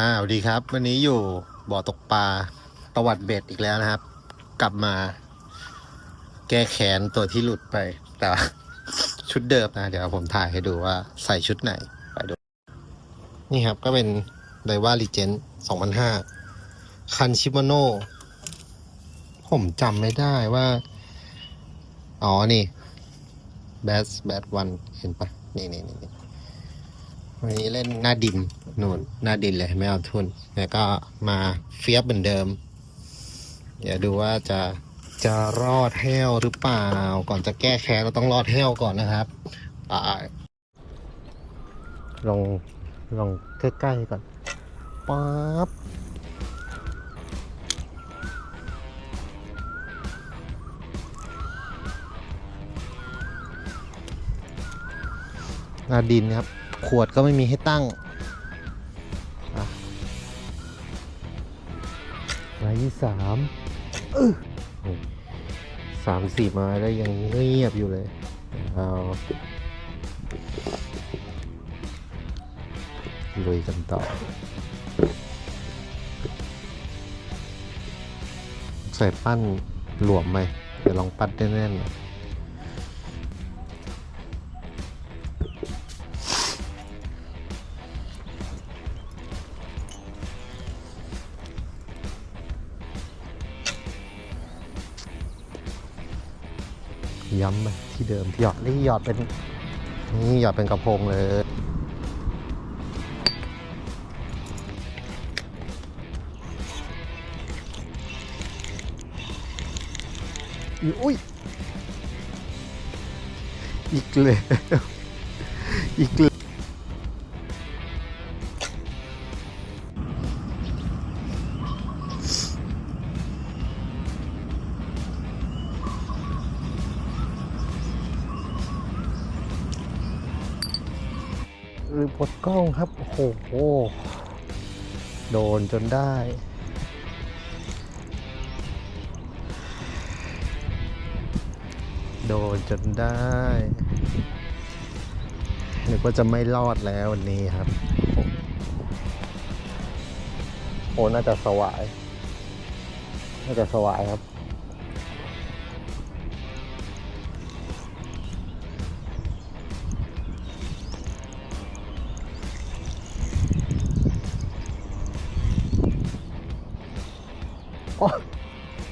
อ่าสวัสดีครับ วันนี้อยู่บ่อตกปลาตวัดเบ็ดอีกแล้วนะครับ กลับมา แก้แค้นตัวที่หลุดไป แต่ชุดเดิมนะเดี๋ยวผมถ่ายให้ดูว่าใส่ชุดไหนไปดู นี่ครับก็เป็นไดว่ารีเจน2005คันชิมาโนผมจำไม่ได้ว่า อ๋อนี่แบสแบสวันเห็นปะนี่นี่นี่ วันนี้เล่นหน้าดินนูนหน้าดินเลยไม่เอาทุนแล้วก็มาเฟียบเหมือนเดิม เดี๋ยวดูว่าจะจะรอดแห้วหรือเปล่า ก่อนจะแก้แค้นเราต้องรอดแห้วก่อนนะครับไปลองลองใกล้ๆก่อนปั๊บหน้าดินครับ ขวดก็ไม่มีให้ตั้งอะรายที่สามอื้อนี่สามสี่ไม้แล้วยังเงียบอยู่เลยเอาลุยกันต่อ ใส่ปั้นหลวมไหมเดี๋ยวลองปั้นแน่นๆ ย้ำไปที่เดิมหยอดนี่หยอดเป็นนี่หยอดเป็นกระพงเลยอุ้ยอีกเลยอีกเลย หรือปลดกล้องครับ โอ้โห โดนจนได้ โดนจนได้นึกว่าจะไม่รอดแล้ววันนี้ครับ โอ้น่าจะสวาย น่าจะสวายครับ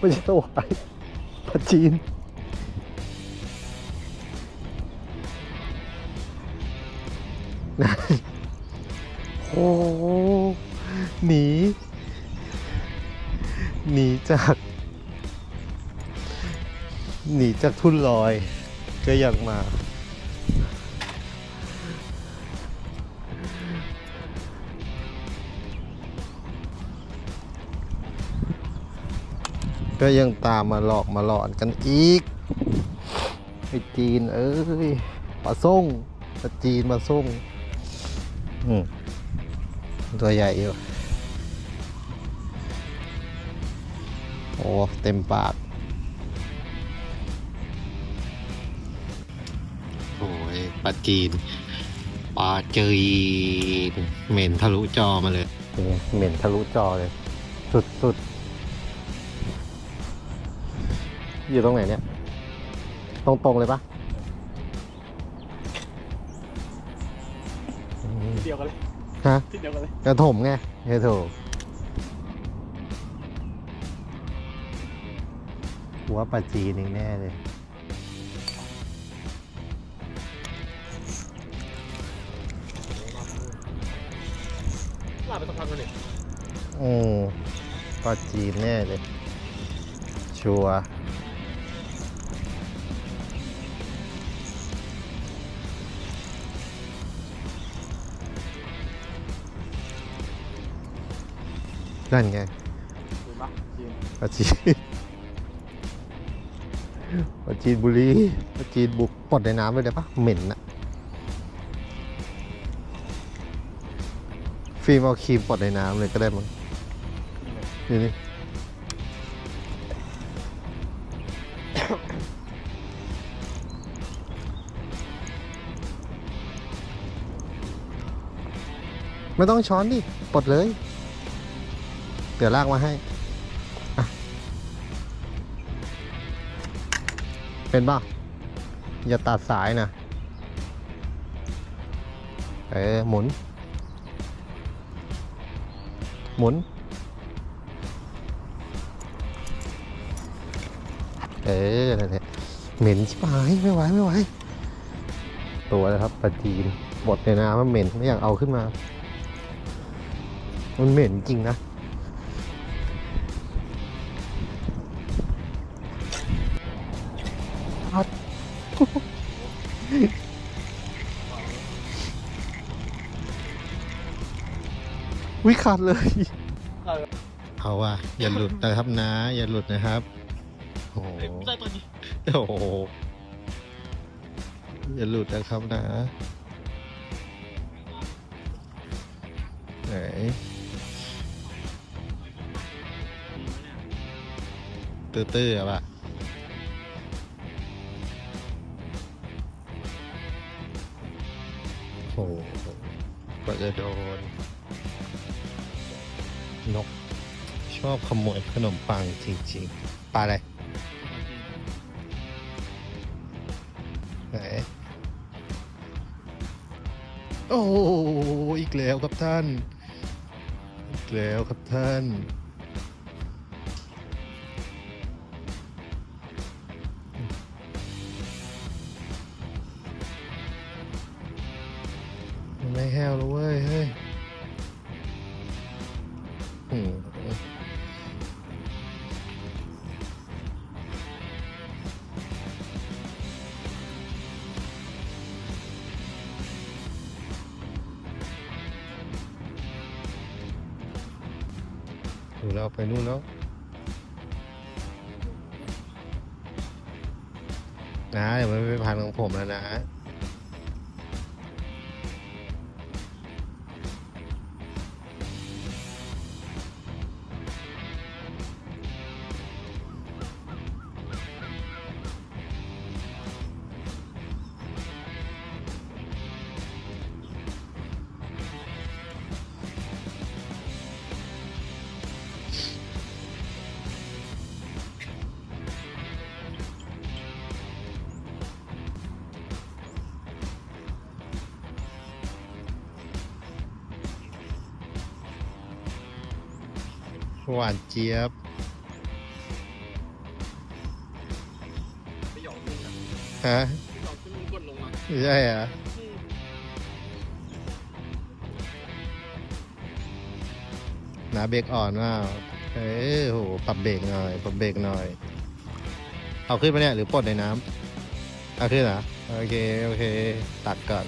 ไม่ใช่สวายผัดจีน โอ้หหนี หนีจาก หนีจากทุ่นลอย ก็อยากมา ก็ยังตามมาหลอกมาหลอนกันอีกไอ้จีน เอ้ยปลาส่งปลาจีนมาส่งอืมตัวใหญ่อยู่ โอ้ เต็มปาก โอ้ยปลาจีนปลาจีนเหม็นทะลุจอมาเลย เหม็นทะลุจอเลย สุดๆ อยู่ตรงไหนเนี่ย ตรงๆเลยปะอืมเดียวกันเลยฮะที่เดียวกันเลยกระถมไงเฮ้ยโถหัวปลาจีนเองแน่เลยลาไปสักพักแล้วนี่อืมปลาจีนแน่เลย ชัวร์ นั่นไงดูปะจีนปลาจีนปลาจีนบุรีปลาจีนบุกปลดในน้ำเลยได้ปะเหม็นอะฟิล์มเอาครีมปลดในน้ำเลยก็ได้มั้งนี่นี่ไม่ต้องช้อนดิ ปลดเลย เดี๋ยวลากมาให้เป็นป่ะอย่าตัดสายนะ เออหมุน หมุน เออนั่นแหละเหม็นชิบหายไม่ไหวไม่ไหวตัวนะครับปลาจีนบดในน้ำมันเหม็นไม่อยากเอาขึ้นมา มันเหม็นจริงนะ ขาดเลย เอาว่ะอย่าหลุดนะครับนะ อย่าหลุดนะครับโอ้โหเฮ้ยได้ตัวนี้โอ้โหอย่าหลุดนะครับนะไหนตื้อๆอป่ะโอ้โหกว่าจะโดน นก ชอบขโมยขนมปังจริงๆปลาอะไรไหนโอ้อีกแล้วครับท่าน อีกแล้วครับท่านมันไม่แห้วแล้วเว้ยเฮ้ นู่นแล้วนะเดี๋ยวมันไปพันของผมแล้วนะ หวานเจี๊ยบไปหยอกขึ้นะฮะหยอกขึ้นมันกดลงมาไม่ใช่เหรอะนาเบรกอ่อนว่าเอ้ยโหปรับเบรกหน่อยปรับเบรกหน่อย เอาขึ้นมาเนี่ย หรือปลดในน้ำเอาขึ้นเหรอโอเค โอเค ตัดก่อน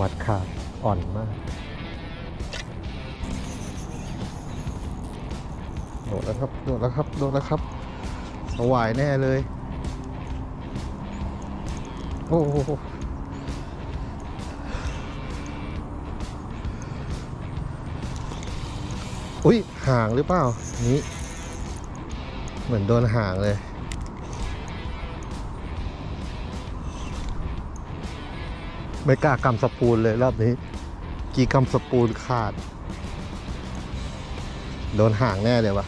วัดขาดอ่อนมาก ดแล้วครับ โดดแล้วครับ โดดแล้วครับสวายแน่เลย โอ้โหอุ้ยห่างหรือเปล่า นี้ เหมือนโดนห่างเลยไม่กล้ากำสปูนเลยรอบนี้ กี่กำสปูนขาด โดนห่างแน่เลยวะ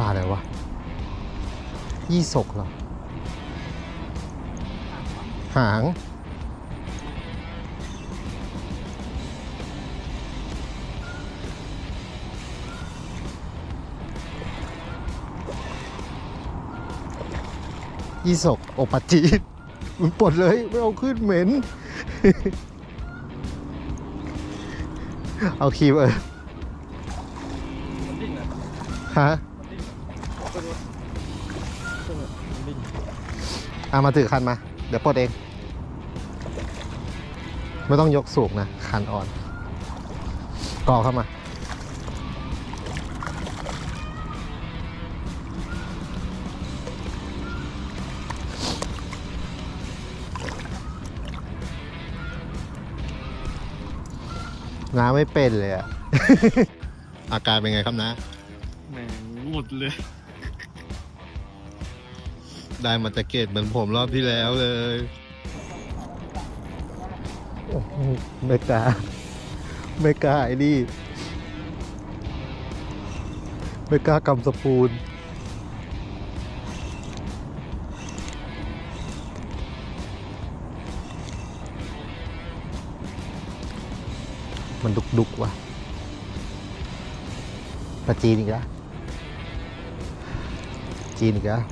ป่าอะไรวะ ยี่สกเหรอ หาง ยี่สกโอปาจีดมันปลดเลย ไม่เอาขึ้นเหม็น เอาคีบเออมันดิ้นอะฮะ เอามาถือคันมา เดี๋ยวปลดเอง ไม่ต้องยกสูงนะ คันอ่อนก่อเข้ามา น้าไม่เป็นเลยอะ อาการเป็นไงครับนะ แหมหมดเลย ได้มาจากเกตเหมือนผมรอบที่แล้วเลยไม่กล้าไม่กล้าไอ้นี่ไม่กล้ากำสปูนมันดุกดุกๆว่ะปลาจีนอีกแล้วจีนอีกแล้ว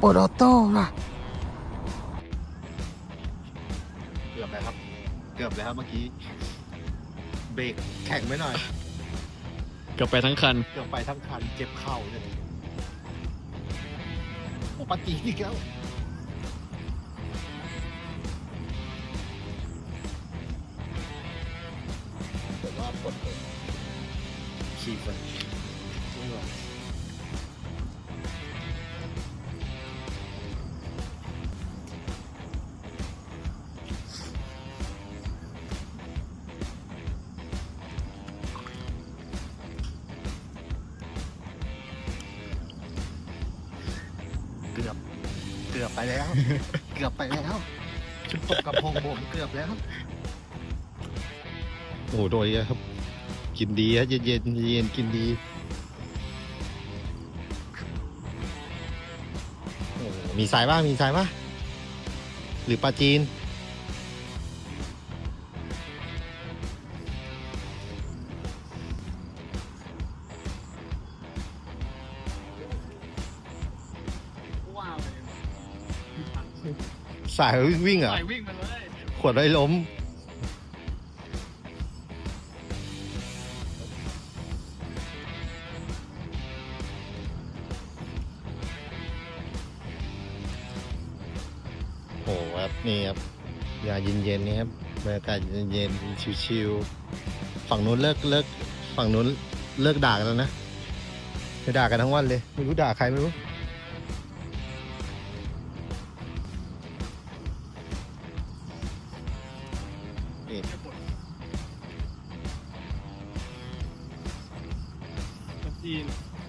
โอโดโต้ว่ะ เกือบแล้วครับ เกือบแล้วเมื่อกี้ เบรกแข็งไม่หน่อย เกือบไปทั้งคัน เกือบไปทั้งคัน เจ็บเข่าเลยโอ้ปาจีนอีกแล้วผมว่ากดเลยขี่ไปไม่ไหว แล้ว เกือบไปแล้วชุดตกกระพงผมเกือบแล้ว โอ้โดยครับ กินดีฮะเย็นเย็นๆเย็นๆกินดีโอ้มีสายบ้างมีสายบ้างหรือปลาจีน สายวิ่งวิ่งเหรอไปวิ่งมาเลยขวดไว้ล้ม โอ้โหครับนี่ครับยาเย็นๆนี่ครับบรรยากาศเย็นๆชิวๆฝั่งนู้นเลิกเลิกฝั่งนู้นเลิกด่ากันแล้วนะไปด่ากันทั้งวันเลย ไม่รู้ด่าใครไม่รู้ จีน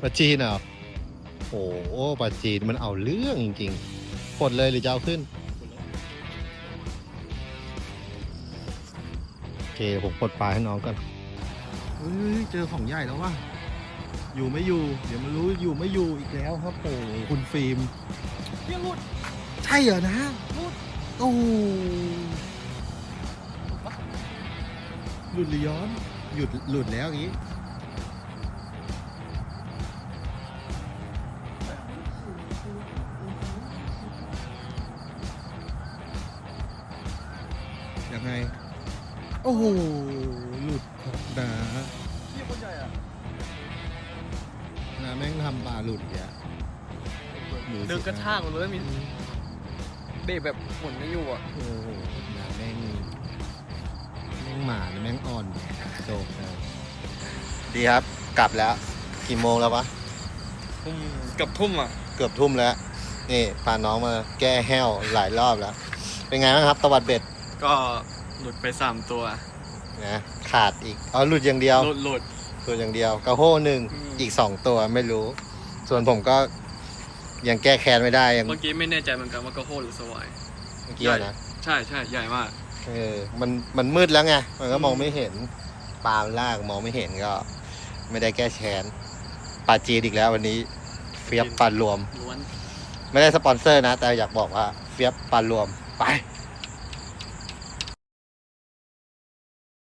ปลาจีนเหรอโอ้โหปลาจีนมันเอาเรื่องจริงๆปลดเลยหรือจะเอาขึ้น โอเคผมปลดปลาให้น้องก่อนเฮ้ยเจอของใหญ่แล้วว่ะ อยู่ไม่อยู่ เดี๋ยวมันรู้อยู่ไม่อยู่อีกแล้วครับโอ้โหคุณฟิล์มเที่ยงหลุด ใช่เหรอนะโอ้โห หลุดหรือย้อนหยุดหลุดแล้วอย่างนี้ยังไง โอ้โห หลุดครับนะเที่ยงคนใหญ่อะนะแม่งทำปลาหลุดอีกอะเดินกระชากมันเลยมีเบรกแบบหมุนไม่อยู่อะ โอ้โหนะแม่งแม่งหมานะแม่งอ่อนโจกเลยดีครับ กลับแล้ว กี่โมงแล้ววะ ทุ่มกับทุ่มอะ เกือบทุ่มแล้ว นี่พาน้องมาแก้แห้วหลายรอบแล้ว เป็นไงบ้างครับตวัดเบ็ดก็หลุดไปสามตัวนะขาดอีกอ๋อหลุดอย่างเดียว หลุดหลุด หลุดอย่างเดียวกระโห้หนึ่งอืม อีกสองตัวไม่รู้ ส่วนผมก็ยังแก้แค้นไม่ได้ยังเมื่อกี้ไม่แน่ใจเหมือนกันว่ากระโฮหรือสวายเมื่อกี้อะนะ ใช่ใช่ใหญ่มาก เออมันมันมืดแล้วไงมันก็มองไม่เห็นปลามันลากมองไม่เห็นก็ ไม่ได้แก้แค้นปลาจีนอีกแล้ววันนี้ เฟียบปลารวม ล้วน ไม่ได้สปอนเซอร์นะ แต่อยากบอกว่าเฟียบปลารวมไป